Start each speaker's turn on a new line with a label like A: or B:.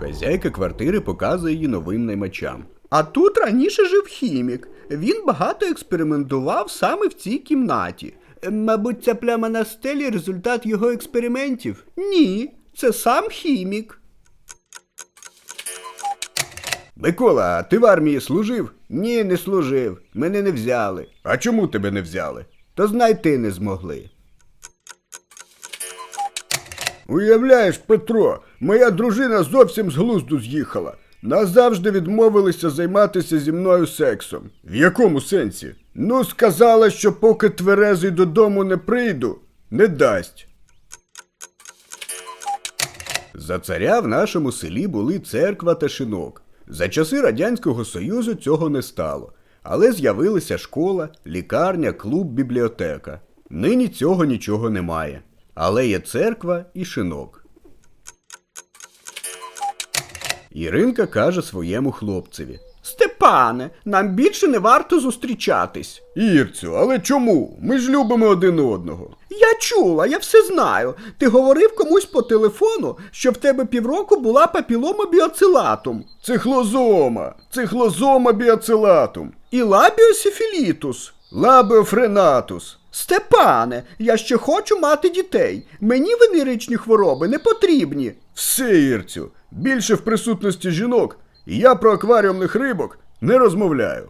A: Хазяйка квартири показує її новим наймачам.
B: А тут раніше жив хімік. Він багато експериментував саме в цій кімнаті. Е, Мабуть, ця пляма на стелі результат його експериментів? Ні, це сам хімік.
A: Микола, а ти в армії служив?
B: Ні, не служив. Мене не взяли.
A: А чому тебе не взяли?
B: То знайти не змогли.
A: Уявляєш, Петро, моя дружина зовсім з глузду з'їхала. Назавжди відмовилися займатися зі мною сексом. В якому сенсі? Ну, сказала, що поки тверезий додому не прийду, не дасть. За царя в нашому селі були церква та шинок. За часи Радянського Союзу цього не стало. Але з'явилися школа, лікарня, клуб, бібліотека. Нині цього нічого немає. Але є церква і шинок. Іринка каже своєму хлопцеві.
B: Степане, нам більше не варто зустрічатись.
A: Ірцю, але чому? Ми ж любимо один одного.
B: Я чула, я все знаю. Ти говорив комусь по телефону, що в тебе півроку була папілома біоцилатум
A: Цихлозома, цихлозома біацилатум,
B: і лабіосифілітус.
A: лабеофренатус.
B: Степане, я ще хочу мати дітей. Мені венеричні хвороби не потрібні.
A: Все, Ірцю, більше в присутності жінок, я про акваріумних рибок не розмовляю.